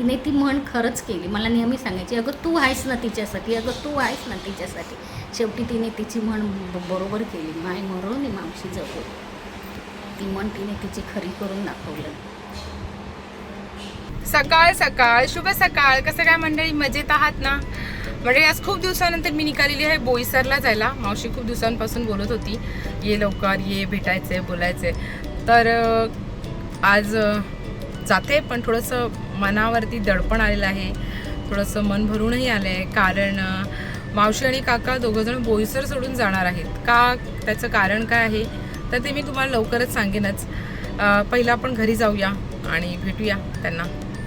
तिने ती म्हण खरंच केली. मला नेहमी सांगायची अगं तू आहेस ना तिच्यासाठी अगं तू आहेस ना तिच्यासाठी. शेवटी तिने तिची म्हण बरोबर केली. माय मरून मावशी जगो. ती म्हण तिने तिची खरी करून दाखवलं. सकाळ सकाळ. शुभ सकाळ. कसं काय मंडळी? मजेत आहात ना? म्हणजे आज खूप दिवसानंतर मी निघालेली आहे बोईसरला जायला. मावशी खूप दिवसांपासून बोलत होती ये लवकर ये भेटायचंय बोलायचंय. तर आज जाते पण थोडंसं मनावरती दडपण आलेलं आहे. थोडंसं मन भरूनही आलं आहे कारण मावशी आणि काका दोघंजण बोईसर सोडून जाणार आहेत. का? त्याचं कारण काय आहे? तर ते मी तुम्हाला लवकरच सांगेनच. पहिलं आपण घरी जाऊया आणि भेटूया त्यांना.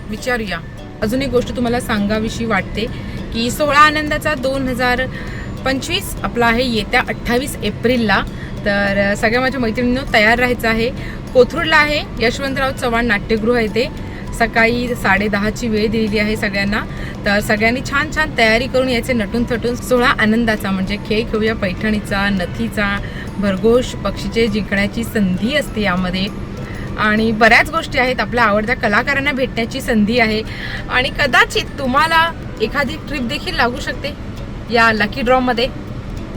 विचारूया. अजून एक गोष्ट तुम्हाला सांगाविषयी वाटते की सोळा आनंदाचा दोन हजार पंचवीस आपला आहे येत्या अठ्ठावीस एप्रिलला. तर सगळ्या माझ्या मैत्रिणींना तयार राहायचं आहे. कोथरूडला आहे. यशवंतराव चव्हाण नाट्यगृह आहे ते. सकाळी साडेदहाची वेळ दिलेली आहे सगळ्यांना. तर सगळ्यांनी छान छान तयारी करून याचे नटून थटून सोळा आनंदाचा म्हणजे खेळ खेळूया पैठणीचा नथीचा भरघोष पक्षीचे जिंकण्याची संधी असते यामध्ये. आणि बऱ्याच गोष्टी आहेत आपल्या आवडत्या कलाकारांना भेटण्याची संधी आहे. आणि कदाचित तुम्हाला एखादी ट्रिप देखील लागू शकते या लकी ड्रॉमध्ये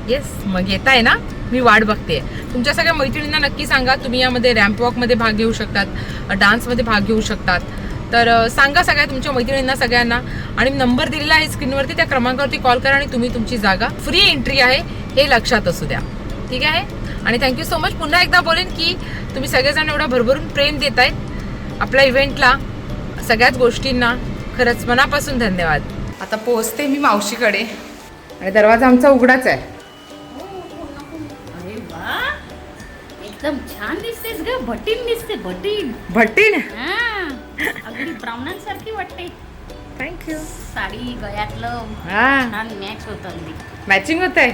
येस मग येत आहे ना? मी वाट बघते तुमच्या सगळ्या मैत्रिणींना नक्की सांगा तुम्ही यामध्ये रॅम्प वॉकमध्ये भाग घेऊ शकतात डान्समध्ये भाग घेऊ शकतात. तर सांगा सगळ्या तुमच्या मैत्रिणींना सगळ्यांना. आणि नंबर दिलेला आहे स्क्रीनवरती त्या क्रमांकावरती कॉल करा आणि तुम्ही तुमची जागा. फ्री एंट्री आहे हे लक्षात असू द्या. ठीक आहे? आणि थँक्यू सो मच पुन्हा एकदा बोलेन की तुम्ही सगळेजण एवढा भरभरून प्रेम देत आहेत आपल्या इव्हेंटला सगळ्याच गोष्टींना खरंच मनापासून धन्यवाद. आता पोहोचते मी मावशीकडे. आणि दरवाजा आमचा उघडाच आहे. एकदम छान दिसतेस ग. भटीन दिसते भटीन. भट्टीन हा. अगदी ब्राह्मणांसारखी वाटते. थँक्यू साडी गळ्यातलं हा. छान मॅच होत अगदी. मॅचिंग होत आहे.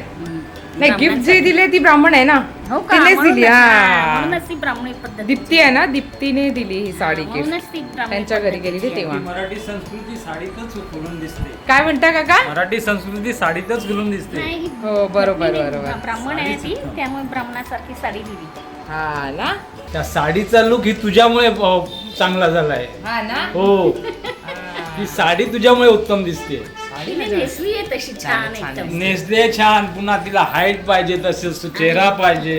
नाही गिफ्ट जे दिले ती ब्राह्मण आहे ना? हो का? तिनेच दिली म्हणूनच- हा, हा म्हणूनच ती ब्राह्मणी पद्धत दीप्ती आहे ना? दीप्तीने दिली ही साडी गिफ्ट म्हणूनच ती ब्राह्मणी त्यांच्या घरी आहे. तेव्हा. मराठी संस्कृती साडीतच खुलून दिसते. काय म्हणता काका? मराठी संस्कृती साडीतच खुलून दिसते. नाही, ही हो, बरोबर, बरोबर. ब्राह्मण आहे ती त्यामुळे ब्राह्मणासारखी साडी दिली. हा ना त्या साडीचा लुक ही तुझ्यामुळे अ, चांगला झालाय. हा ना? हो. ही साडी तुझ्यामुळे उत्तम दिसते तिने नेसली आहे तशी छान छान एकदम. नेसले छान. पुन्हा तिला हाईट पाहिजे तसेच चेहरा पाहिजे.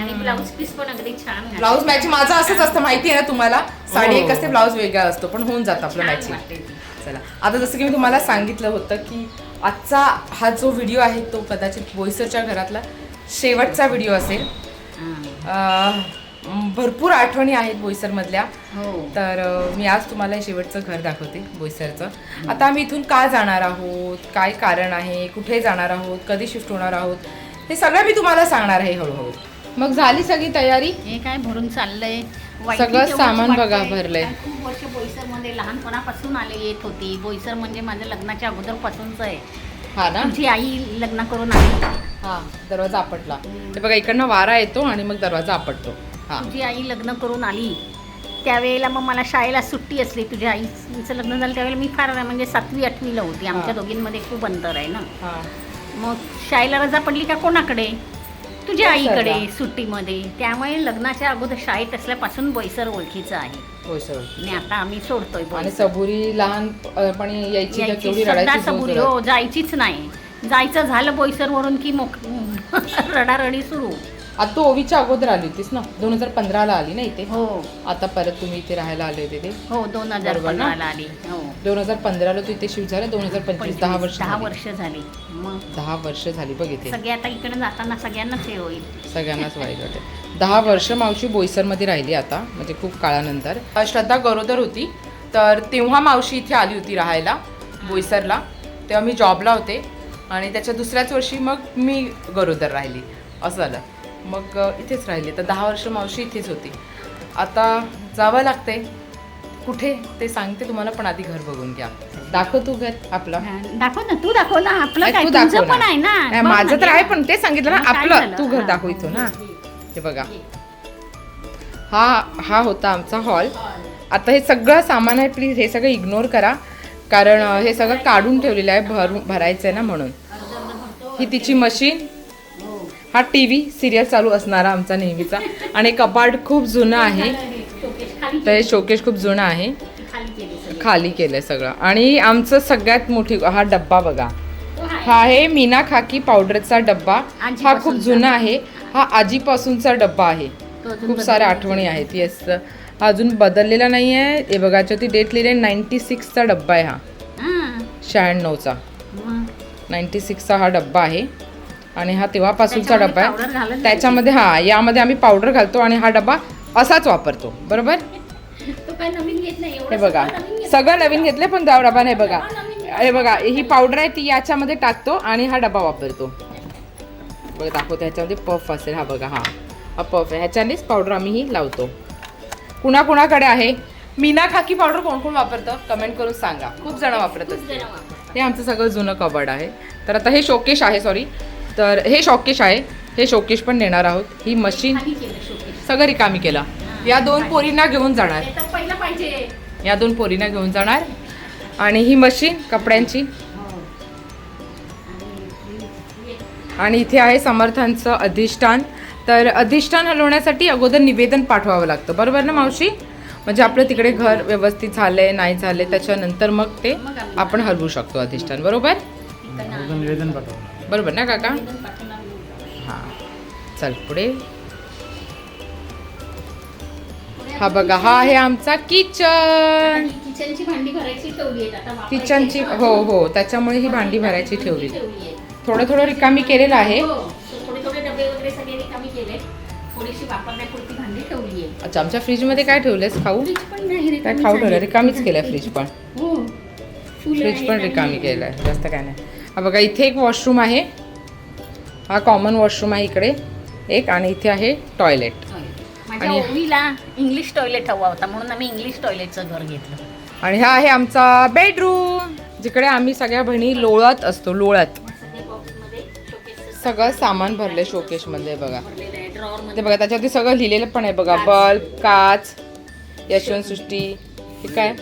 आणि ब्लाऊज पीस पण अगदी छान घातलं. ब्लाऊज मॅचिंग माझं असंच असतं माहिती आहे ना तुम्हाला? साडी एक असते ब्लाऊज वेगळा असतो पण होऊन जातं आपलं छान मॅचिंग वाटते ती. चला. आता जसं की मी तुम्हाला सांगितलं होतं की आजचा हा जो व्हिडिओ आहे तो कदाचित बोईसरच्या घरातला शेवटचा व्हिडिओ असेल. हा. अं, भरपूर आठवणी आहेत बोईसरमधल्या. हो. तर मी आज तुम्हाला शेवटचं घर दाखवते बोईसरचं. आता आम्ही इथून का जाणार आहोत? काय कारण आहे? कुठे जाणार आहोत? कधी शिफ्ट होणार आहोत? हे सगळं मी तुम्हाला सांगणार आहे हळूहळू. मग झाली सगळी तयारी? हे काय भरून चाललंय? सगळं सामान. बघा भरलंय. खूप वर्ष बोईसरमध्ये लहानपणापासून आले येत होती. बोईसर म्हणजे माझ्या लग्नाच्या अगोदर पासूनच आहे. हा ना? तुमची आई लग्न करून आली. हा दरवाजा आपटला. ते बघा इकडनं वारा येतो आणि मग दरवाजा आपटतो. हा. तुझी आई लग्न करून आली. त्यावेळेला मग मला शाळेला सुट्टी असली. तुझ्या आईचं लग्न झालं त्यावेळेला मी फार म्हणजे सातवी आठवीला होती. आमच्या हा. दोघींमध्ये खूप अंतर आहे ना. हा. मग शाळेला रजा पडली का कोणाकडे? तुझ्या. आईकडे सुट्टीमध्ये. त्यामुळे लग्नाच्या अगोदर शाळेत असल्यापासून बोईसर ओळखीचं आहे. बोईसर आणि आता आम्ही सोडतोय आणि बोईसर. सबुरी लहानपणी यायची केवढी सबुरी हो जायचीच नाही. जायचं झालं बोईसरवरून की मोक रडारडी सुरू. आता तू ओवीच्या अगोदर आली होतीस ना? दोन हजार पंधराला आली ना इथे? हो. आता परत तुम्ही इथे राहायला आले होते ते? हो दोन हजार बरोबर ना? पंधराला आली. हो. दोन हजार पंधराला तू इथे शिफ्ट झाला दोन हजार पंचवीस दहा वर्ष दहा झाली. वर्ष झाली. मग दहा वर्ष झाली बघ इथे. सगळे आता इकडे जाताना सगळ्यांनाच हे होईल. सगळ्यांनाच वाईट वाटेल. दहा वर्ष मावशी बोईसरमध्ये राहिली आता म्हणजे खूप काळानंतर. अ, श्रद्धा गरोदर होती तर तेव्हा मावशी इथे आली होती राहायला बोईसरला. तेव्हा मी जॉबला होते आणि त्याच्या दुसऱ्याच वर्षी मग मी गरोदर राहिली. असं झालं. मग अ, इथेच राहिली. तर दहा वर्ष मावशी इथेच होती. आता जावं लागते कुठे ते सांगते तुम्हाला पण आधी घर बघून घ्या. दाखव तू घर आपलं. हा, दाखव ना तू दाखव ना आपलं काय तू दाखव पण आहे ना. नाही, बघ माझं तर घे आहे. पण ते सांगितलं ना मग काय आपलं. झालं? तू घर हा. दाखव इथं ना हे बघा. हा हा होता आमचा हॉल. आता हे सगळं सामान आहे प्लीज हे सगळं इग्नोर करा. कारण अं, हे सगळं काढून ठेवलेलं आहे भरून भरायचं आहे ना म्हणून. ही तिची मशीन हा टी व्ही सिरियल चालू असणारा आमचा नेहमीचा. आणि कपाट खूप जुनं आहे. तर हे शोकेश खूप जुनं आहे. खाली केली सगळी. खाली केलंय सगळं. आणि आमचं सगळ्यात मोठी हा डब्बा बघा. तो. हा आहे मीना खाकी पावडरचा डब्बा. हा. खूप जुना आहे. हा आजीपासूनचा डब्बा आहे. तो खूप साऱ्या आठवणी आहेत. येस हा अजून बदललेला नाही आहे. हे बघा याच्यावरती डेट लिहिली आहे नाईन्टी सिक्सचा डब्बा आहे हा. शहाण्णवचा. नाईन्टी सिक्सचा हा डब्बा आहे. आणि हा तेव्हापासूनचा डब्बा आहे. त्याच्यामध्ये हा यामध्ये आम्ही पावडर घालतो आणि हा डब्बा असाच वापरतो. बरोबर? हे बघा. सगळं नवीन घेतले पण त्या डबा नाही बघा. हे बघा ही पावडर आहे ती याच्यामध्ये टाकतो आणि हा डबा वापरतो. बघा दाखवतो ह्याच्यामध्ये पफ असेल. हा बघा हा. हा पफ आहे. ह्याच्यानेच पावडर आम्ही ही लावतो. कुणा कुणाकडे आहे? मीना खाकी पावडर कोण कोण वापरतं? कमेंट करून सांगा. खूप जण वापरत वापरतात. हे आमचं सगळं जुनं कबड आहे. तर आता हे शोकेश आहे सॉरी तर हे शोकेश आहे. हे शोकेश पण नेणार आहोत. ही मशीन. सगळं रिकामी केलं. या दोन पोरींना घेऊन जाणार. ते तर पहिलं पाहिजे. या दोन पोरींना घेऊन जाणार. आणि ही मशीन कपड्यांची. आणि इथे आहे समर्थांचं अधिष्ठान. तर अधिष्ठान हलवण्यासाठी अगोदर निवेदन पाठवावं लागतं. बरोबर ना मावशी? म्हणजे आपलं तिकडे घर व्यवस्थित झालंय नाही झालंय त्याच्यानंतर मग ते आपण हलवू शकतो अधिष्ठान. बरोबर? बरोबर ना काका. हां. चल पुढे. हा बघा हा आहे आमचा किचन किचनची भांडी भरायची ठेवली. हो हो त्याच्यामुळे ही भांडी भरायची ठेवली. थोडं थोडं रिकामी केलेलं आहे. हो. केले अच्छा आमच्या फ्रीजमध्ये काय ठेवलेस खाऊ? फ्रीज काय खाऊ. ठेवलं रिकामीच केलंय फ्रीज पण. हो फ्रीज पण रिकामी केलं आहे जास्त काय नाही. हा बघा इथे एक वॉशरूम आहे. हा कॉमन वॉशरूम आहे इकडे. एक आणि इथे आहे टॉयलेट माझ्या आणि- ओवीला इंग्लिश टॉयलेट हवा होता म्हणून आम्ही इंग्लिश टॉयलेटचं घर घेतलं. आणि हा आहे आमचा बेडरूम जिकडे आम्ही सगळ्या बहिणी लोळत असतो लोळत. सगळं सामान भरले बघा भरलेलं आहे ड्रॉवर ते मध्ये बघा त्याच्यावरती सगळं लिहिलेलं पण आहे बघा बल्ब काच यशवंत सृष्टी हे काय?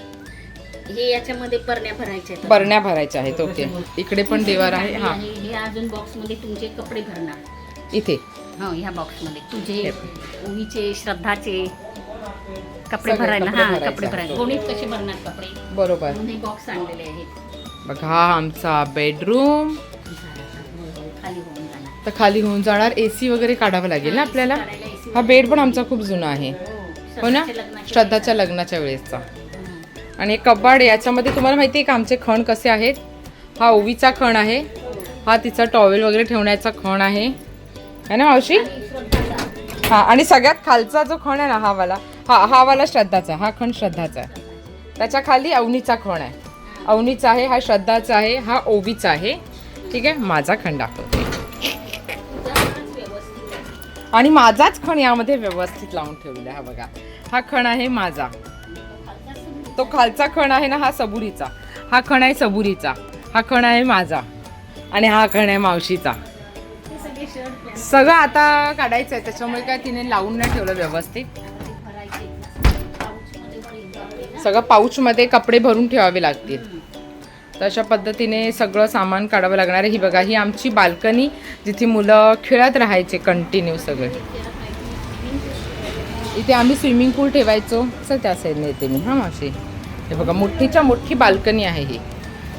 हे याच्यामध्ये परण्या भरायच्या आहेत. बरण्या भरायच्या आहेत ओके. इकडे पण देवार आहे हा. हे अजून बॉक्समध्ये तुमचे कपडे भरणार. इथे. हो ह्या बॉक्समध्ये तुझे हे. ओवीचे श्रद्धाचे कपडे सगळे भरायला. कपडे हा भरायचे. कपडे भरायला. कोणीच कसे भरणार कपडे? बरोबर. बॉक्स आणलेले आहेत. बघा हा आमचा बेडरूम झालं आता. हळूहळू खाली होऊन जाणार. तर खाली होऊन जाणार. एसी वगैरे काढावं लागेल ना आपल्याला? हा बेड पण आमचा खूप जुना आहे. हो हो ना? श्रद्धाच्या लग्नाच्या वेळेसचा हं. आणि कबाड याच्यामध्ये तुम्हाला माहिती आहे का आमचे खण कसे आहेत? हा ओवीचा खण आहे. हा तिचा टॉवेल वगैरे ठेवण्याचा खण आहे. है ना मावशी? हा आणि सगळ्यात खालचा जो खण आहे ना हा वाला हा हा वाला श्रद्धाचा हा खण श्रद्धाचा आहे. त्याच्याखाली अवनीचा खण आहे. अवनीचा आहे हा श्रद्धाचा आहे हा ओवीचा आहे. ठीक आहे? माझा खण दाखवते. आणि माझाच खण यामध्ये व्यवस्थित लावून ठेवलेला आहे हा बघा. हा खण आहे माझा. तो खालचा खण आहे ना हा सबुरीचा. हा खण आहे सबुरीचा. हा खण आहे माझा. आणि हा खण आहे मावशीचा. सगळं आता काढायचं आहे त्याच्यामुळे काय तिने लावून नाही ठेवलं व्यवस्थित. सगळं पाऊचमध्ये कपडे भरून ठेवावे लागतील. तर अशा पद्धतीने सगळं सामान काढावं लागणार आहे. ही बघा ही आमची बाल्कनी जिथे मुलं खेळत राहायचे कंटिन्यू सगळे. इथे आम्ही स्विमिंग पूल ठेवायचो. सर त्या साईडने येते मी. हां मासे हे बघा मोठीच्या मोठी बाल्कनी आहे ही.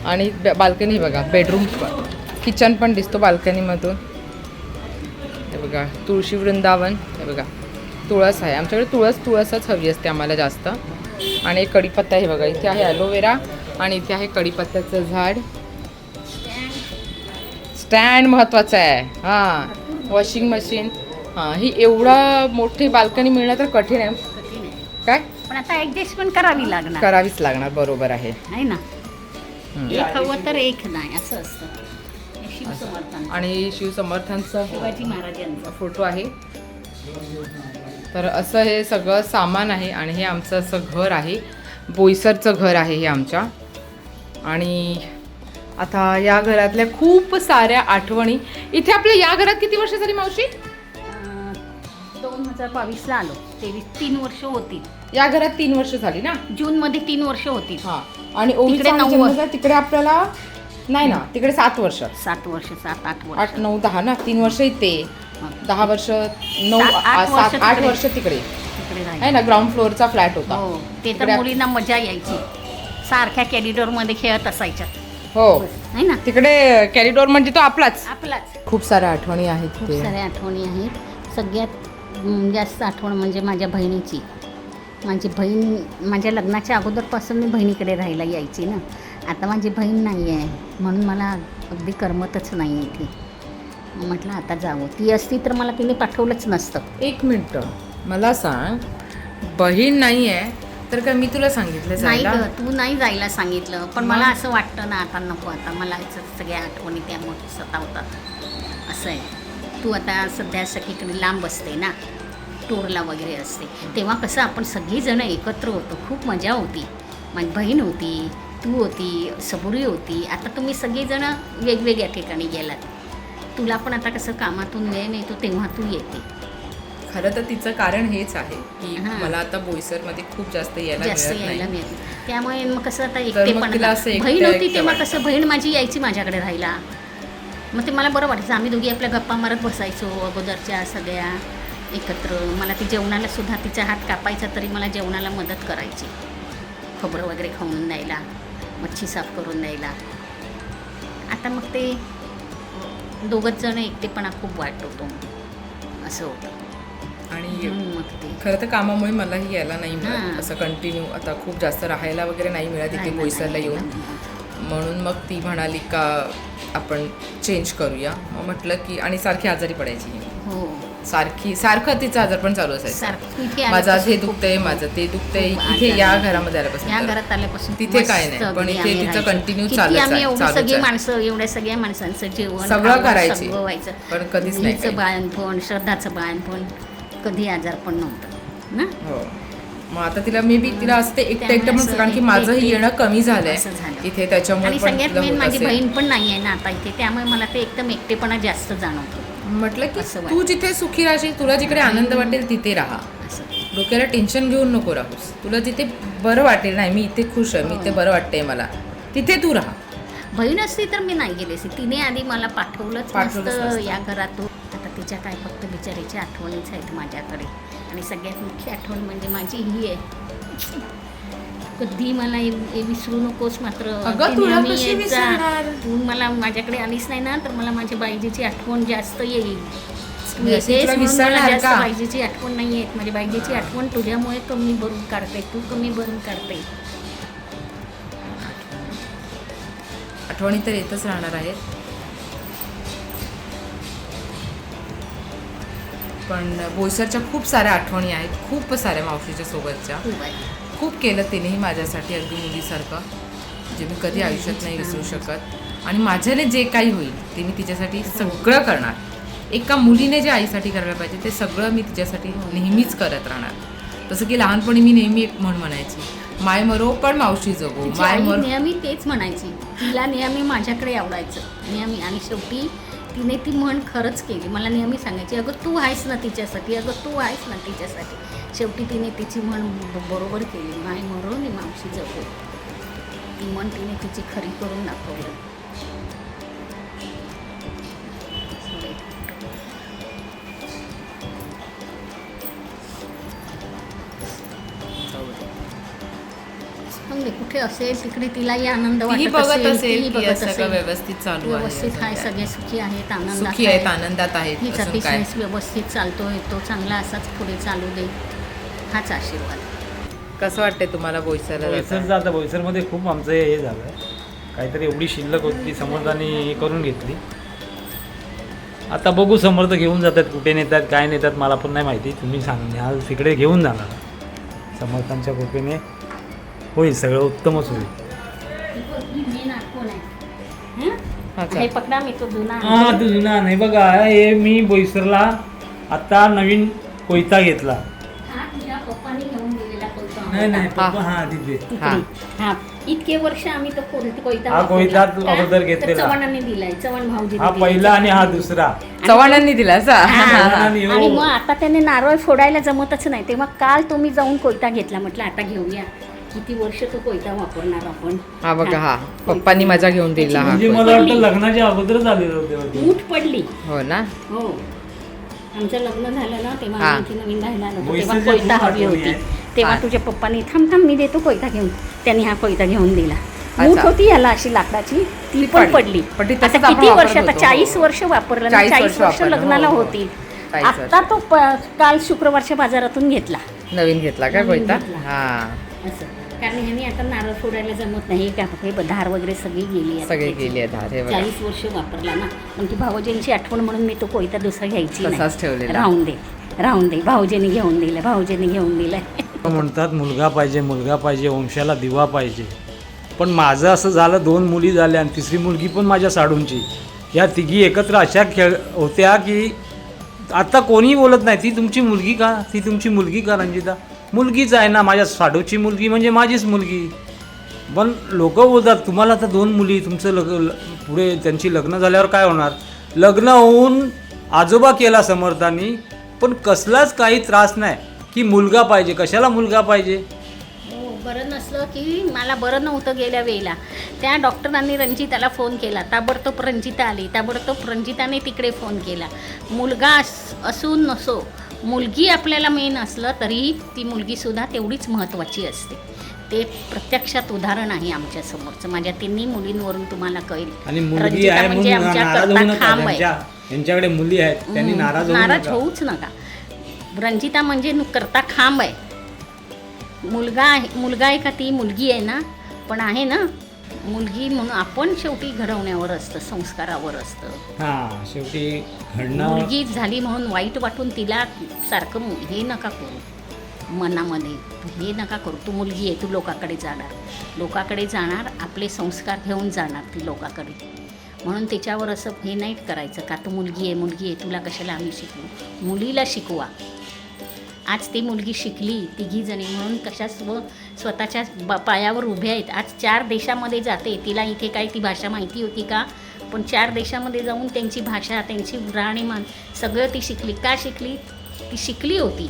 आणि बाल्कनी बघा बेडरूम किचन पण दिसतो बाल्कनीमधून. बघा तुळशी वृंदावन हे बघा. तुळस आहे. आमच्याकडे तुळस तुळसच हवी असते आम्हाला जास्त. आणि एक कढीपत्ता हे बघा इथे आहे ॲलोवेरा आणि इथे आहे कढीपत्त्याचं झाड. स्टँड महत्त्वाचं आहे. हां वॉशिंग मशीन. हां ही एवढा मोठी बाल्कनी मिळणं तर कठीण आहे. काय? पण आता ऍडजस्टमेंट करावी लागणार. करावीच लागणार बरोबर आहे. ना. एक हवं तर एक नाही असं असतं. आणि शिवसमर्थांचा शिवाजी महाराजांचं. फोटो आहे. तर असं हे सगळं सामान आहे आणि हे आमचं असं घर आहे. बोईसरचं घर आहे हे आमच्या. आणि आता या घरातल्या खूप साऱ्या आठवणी. इथे आपल्या या घरात किती वर्ष झाली मावशी? दोन हजार बावीसला आलो. तेवीस तीन वर्ष होतील. या घरात तीन वर्ष झाली ना? जून मध्ये तीन वर्ष होतील. हा. आणि तिकडे आपल्याला नाही ना तिकडे सात वर्ष. सात वर्ष सात आठ वर्ष. आठ नऊ दहा ना? तीन वर्ष इथे. दहा वर्ष नऊ सात- आठ वर्ष तिकडे. वर्ष तिकडे. तिकडे आहे ना ग्राउंड फ्लोअरचा फ्लॅट होता. हो ते तर मुलींना मजा यायची. सारख्या कॅरिडॉरमध्ये खेळत असायच्या. हो. आहे ना? तिकडे कॅरिडोर म्हणजे तो आपलाच. आपलाच. खूप साऱ्या आठवणी आहेत खूप साऱ्या आठवणी आहेत. सगळ्यात जास्त आठवण म्हणजे माझ्या बहिणीची. माझी बहीण माझ्या लग्नाच्या अगोदरपासून मी बहिणीकडे राहायला यायची ना. आता माझी बहीण नाही आहे म्हणून मला अगदी करमतच नाही आहे ती. म्हटलं आता जावं ती असती तर मला तिने पाठवलंच नसतं. एक मिनिट. मला सांग बहीण नाही आहे तर काय मी तुला सांगितलं नाही जायला? ग तू नाही जायला सांगितलं. पण मला असं वाटतं ना आता नको आता मला सगळ्या आठवणी त्यामुळे सतावतात असं आहे. तू आता सध्या सगळीकडे लांब असते ना टूरला वगैरे असते. तेव्हा कसं आपण सगळीजणं एकत्र होतो. खूप मजा होती. माझी बहीण होती. तू होती सबुरी होती. आता तुम्ही सगळीजणं वेगवेगळ्या ठिकाणी गेलात. तुला पण आता कसं कामातून वेळ मिळतो तेव्हा तू येते. खरं तर तिचं कारण हेच आहे की हां. मला आता बोईसरमध्ये खूप जास्त यायला जास्त मिळत यायला नाही. मिळते त्यामुळे मग कसं आता तर मग तिला एकटेपणा असं एकटं- बहीण होती एकटं तेव्हा वाटतं. कसं बहीण माझी यायची माझ्याकडे राहायला. मग ते मला बरं वाटायचं आम्ही दोघी आपल्या गप्पा मारत बसायचो अगोदरच्या सगळ्या एकत्र. मला ती जेवणाला सुद्धा तिचा हात कापायचा तरी मला जेवणाला मदत करायची. खोबरं वगैरे खाऊन द्यायला. मच्छी साफ करून द्यायला. आता मग ते दोघंच जण एकटेपणा खूप वाटतो. असं होतं. आणि मग ते. खरं तर कामामुळे मलाही यायला नाही मिळत. असं कंटिन्यू आता खूप जास्त राहायला वगैरे नाही मिळत इथे बोईसरला येऊन. म्हणून मग ती म्हणाली का आपण चेंज करूया. मग म्हटलं की आणि सारखी आजारी पडायची. ही. सारखी सारखं तिचं आजार पण चालू असायचं माझं हे दुखतंय माझं ते दुखतंय इथे या. घरामध्ये आल्यापासून या. घरात आल्यापासून तिथे काय नाही, पण इथे तिचं एवढी चालूच सगळी. माणसं एवढ्या सगळ्या माणसांचं जेवण सगळं करायची. पण कधीच नाही. बाळणपण श्रद्धाचं बाळणपण कधी आजार पण नव्हतं ना हो मग आता तिला मे बी तिला असते एकटं एकटं म्हणून असं कारण की एकटं- येणं कमी झालंय. इथे त्याच्यामुळे आणि सगळ्यात मेन माझी. बहीण पण नाही आहे ना आता इथे त्यामुळे मला ते एकदम एकटेपणा जास्त जाणवतो म्हटलं की तू जिथे सुखी राहशील तुला जिकडे आनंद वाटेल तिथे राहा. डोक्याला टेन्शन घेऊन नको राहूस. तुला जिथे बरं वाटेल नाही मी इथे खुश आहे मी इथे बरं वाटतंय मला. तिथे तू राहा. बहीण असती तर मी नाही गेले. असते तिने आधी मला पाठवलंच नसतं. या घरातून आता तिच्या काय फक्त बिचारीच्या आठवणीच आहेत माझ्याकडे. आणि सगळ्यात मुख्य आठवण म्हणजे माझी ही आहे. कधी मला हे विसरू नकोस मात्र. अगं, ती तुला नेहमी कशी येत जा. विसरणार? तू मला माझ्याकडे आलीच नाही ना तर मला माझ्या बाईजीची आठवण जास्त येईल. तू मी अशी येतेस तुला म्हणून मला विसरणार जास्त का? बाईजीची आठवण नाही येत. माझ्या बाईजीची आठवण तुझ्यामुळे कमी भरून काढते. तू कमी भरून काढते. आठवणी तर येतच राहणार आहेत. पण बोईसरच्या खूप साऱ्या आठवणी आहेत. खूप साऱ्या मावशीच्या सोबतच्या. खूप आहे खूप केलं तिनेही माझ्यासाठी अगदी मुलीसारखं जे मी कधी आयुष्यात नाही विसरू शकत. आणि माझ्याने जे काही होईल ते मी तिच्यासाठी सगळं करणार. एका मुलीने जे आईसाठी करायला पाहिजे ते सगळं मी तिच्यासाठी नेहमीच करत राहणार. तसं की लहानपणी मी नेहमी एक म्हण म्हणायची माय मरो पण मावशी जगो. माय मरो नेहमी तेच म्हणायची तिला नेहमी माझ्याकडे आवडायचं. नेहमी. आणि शेवटी तिने ती म्हण खरंच केली. मला नेहमी सांगायची अगं तू आहेस ना तिच्यासाठी अगं तू आहेस ना तिच्यासाठी. शेवटी तिने तिची म्हण बरोबर केली. माय मरो मी मावशी जगो. ती म्हण तिने तिची खरी करून दाखवली. कुठे असेल तिकडे तिलाही आनंद वाटत असेल. व्यवस्थित चालू आहे व्यवस्थित आहे. सगळे सुखी आहेत आनंदात आहेत. आनंदात काय? बिझनेस व्यवस्थित चालतोय तो चांगला असाच पुढे चालू दे. हाच आशीर्वाद. कसं वाटतंय तुम्हाला बोईसरला बोईसरचं आता बोईसरमध्ये खूप आमचं हे झालं काहीतरी एवढी शिल्लक होती समर्थांनी हे करून घेतली. आता बघू समर्थ घेऊन जातात कुठे नेतात काय नेतात मला पण नाही माहिती. तुम्ही सांग आज तिकडे घेऊन जाणार. समर्थांच्या कृपेने होईल सगळं उत्तमच होईल मेन आठवण आहे हं? अच्छा. हे पकडा मी तो जुना हा तू जुना नाही. बघा हे मी बोईसरला आता नवीन कोयता घेतला. नाही नाही होता. पप्पा हा तिथे हा. तिकडे. हा इतके वर्ष आम्ही तो कोल- कोयता हा वापरला. कोयता का? अगोदर तर घेतलेला. चव्हाणांनी दिलाय चव्हाण भाऊजी हा पहिला आणि हा दुसरा चव्हाणांनी दिला असा चव्हाणांनी, हो. आणि मग आता त्याने नारळ फोडायला जमतच नाही तेव्हा काल तुम्ही जाऊन कोयता घेतला म्हटलं आता घेऊया किती वर्ष तो कोयता वापरणार आपण हा बघा हा पप्पांनी माझा घेऊन दिला हा म्हणजे मला वाटतं लग्नाच्या होते वरती. मूठ पडली हो ना हो आमचं लग्न झालं ना तेव्हा हा. आम्ही इथे नवीन राहायला आलो होतो. तेव्हा कोयता खूप हवी आठवणी होती आहेत. तेव्हा. तुझ्या पप्पानी थांब थांब मी देतो कोयता घेऊन त्यांनी हा कोयता घेऊन दिला मूठ. होती याला अशी लाकडाची ती पण पडली. आता किती वर्ष आता. चाळीस वर्ष वापरलं ना 40 चाळीस वर्ष. लग्नाला हो, हो. होती 40 आता तो काल शुक्रवारच्या बाजारातून घेतला नवीन घेतला का कोयता कारण ह्यानी आता नारळ फोडायला जमत नाही का धार वगैरे सगळी गेली सगळे. गेली आहे हे चाळीस वर्ष वापरला ना पण ती भाऊजींची आठवण म्हणून मी तो कोयता दुसरा घ्यायची. राहून दे राहून दे भाऊजीने घेऊन दिलं भाऊजीने घेऊन दिलं म्हणतात मुलगा पाहिजे मुलगा पाहिजे वंशाला दिवा पाहिजे. पण माझं असं झालं दोन मुली झाल्या आणि तिसरी मुलगी पण माझ्या साडूंची. या तिघी एकत्र अशा खेळ होत्या की आता कोणीही बोलत नाही ती तुमची मुलगी का? ती तुमची मुलगी का रंजिता? मुलगीच आहे ना माझ्या साडूची मुलगी म्हणजे माझीच मुलगी. पण लोक बोलतात तुम्हाला तर दोन मुली तुमचं लग पुढे त्यांची लग्न झाल्यावर काय होणार? लग्न होऊन आजोबा केला समर्थांनी पण कसलाच काही त्रास नाही. की मुलगा पाहिजे? कशाला मुलगा पाहिजे? हो बरं नसलं की मला बरं नव्हतं गेल्या वेळेला. त्या डॉक्टरांनी रंजिताला फोन केला. ताबडतोब रंजिता आली. ताबडतोब रंजिताने तिकडे फोन केला. मुलगा अस- असू नसो मुलगी आपल्याला मेन असलं तरी ती मुलगीसुद्धा तेवढीच महत्त्वाची असते. ते प्रत्यक्षात उदाहरण आहे आमच्या समोरचं. माझ्या तिन्ही मुलींवरून तुम्हाला कळेल. आणि मुलगी रंजिता आहे म्हणजे म्हणून आमच्या नाराज करता होऊ नका. खांब आहे. त्यांच्या त्यांच्याकडे मुली आहेत त्यांनी नाराज होऊ नाराज नका. होऊच नका. रंजिता म्हणजे नु- करता खांब आहे. मुलगा आहे मुलगा आहे का ती मुलगी आहे ना? पण आहे ना मुलगी म्हणून आपण शेवटी घडवण्यावर असतं संस्कारावर असतं. हा शेवटी घडणं मुलगी झाली म्हणून वाईट वाटून तिला सारखं हे नका करू. मनामध्ये हे नका करू. तू मुलगी आहे तू लोकाकडे जाणार. लोकाकडे जाणार आपले संस्कार घेऊन जाणार ती लोकाकडे. म्हणून त्याच्यावर असं हे नाही करायचं का तू मुलगी आहे मुलगी आहे तुला कशाला आम्ही शिकवू? मुलीला शिकवा. आज ती मुलगी शिकली तिघी जणी म्हणून कशा स्व स्वतःच्या ब- पायावर उभ्या आहेत. आज चार देशामध्ये जाते. तिला इथे काय ती भाषा माहिती होती का? पण चार देशामध्ये जाऊन त्यांची भाषा त्यांची राहणीमान सगळं ती शिकली. का शिकली? ती शिकली होती.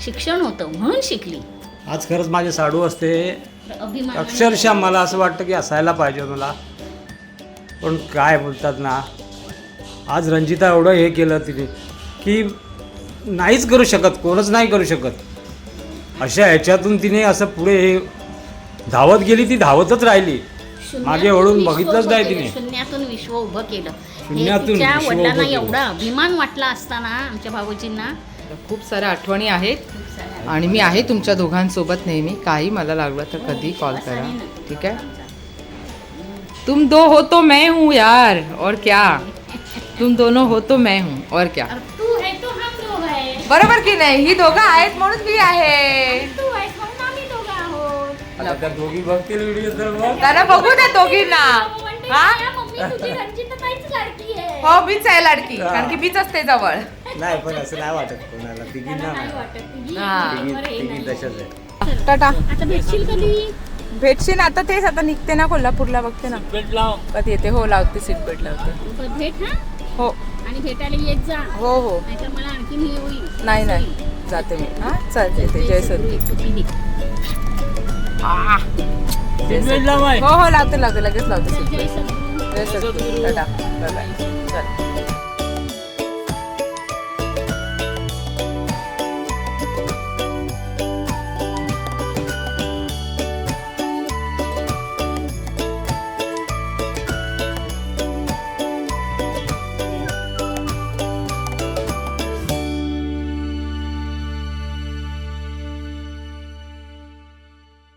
शिक्षण होतं म्हणून शिकली. आज खरंच माझे साडू असते. अभिमान अक्षरशः मला असं वाटतं की असायला पाहिजे मला. पण काय बोलतात ना? आज रंजिता एवढं हे केलं तिने की नाहीच करू शकत कोणच नाही करू शकत. अशा ह्याच्यातून तिने असं पुढे हे धावत गेली ती धावतच राहिली. मागे वळून बघितलंच नाही. तिने. शून्यातून विश्व उभं केलं. हे शून्यातून तिच्या विश्व उभं वडिलांना केलं. एवढा अभिमान वाटला असताना आमच्या भाऊजींना. खूप साऱ्या आठवणी आहेत. आणि मी आहे तुमच्या दोघांसोबत नेहमी. काही मला लागलं तर कधी कॉल करा. ठीक आहे? तुम दो हो तो मैं हूँ यार. और क्या? तुम दोनों हो तो मैं हूँ. और क्या? और बरोबर की नाही? ही दोघं आहेत म्हणून मी आहे. तू आहेस म्हणून आम्ही दोघं आहोत. आता त्या दोघी बघतील व्हिडिओ तर बघ त्यांना बघू द्या दोघींना. हा काय मम्मी तुझी रंजिताताईच लाडकी आहे. हो बीच आहे लाडकी कारण की बीच असते जवळ. नाही पण असं नाही वाटत कोणाला. तिघींना त्याला नाही नाही. वाटत. तिघी हा. बरोबर आहे, तिघी नाही. तशाच आहे टाटा. आता भेटशील कधी? भेटशील आता तेच आता निघते ना कोल्हापूरला बघते ना. कधी येते? हो लावते सीट बेल्ट लावते भेट हा? हो. आणि भेटायला येत जा. हो हो. नाहीतर मला आणखीन हे नाही नाही. जाते मी. हा? चालते येते. जय सर. हो हो लावते लावते. लगेच लावते. Jai sir. Tata. Bye bye. चल.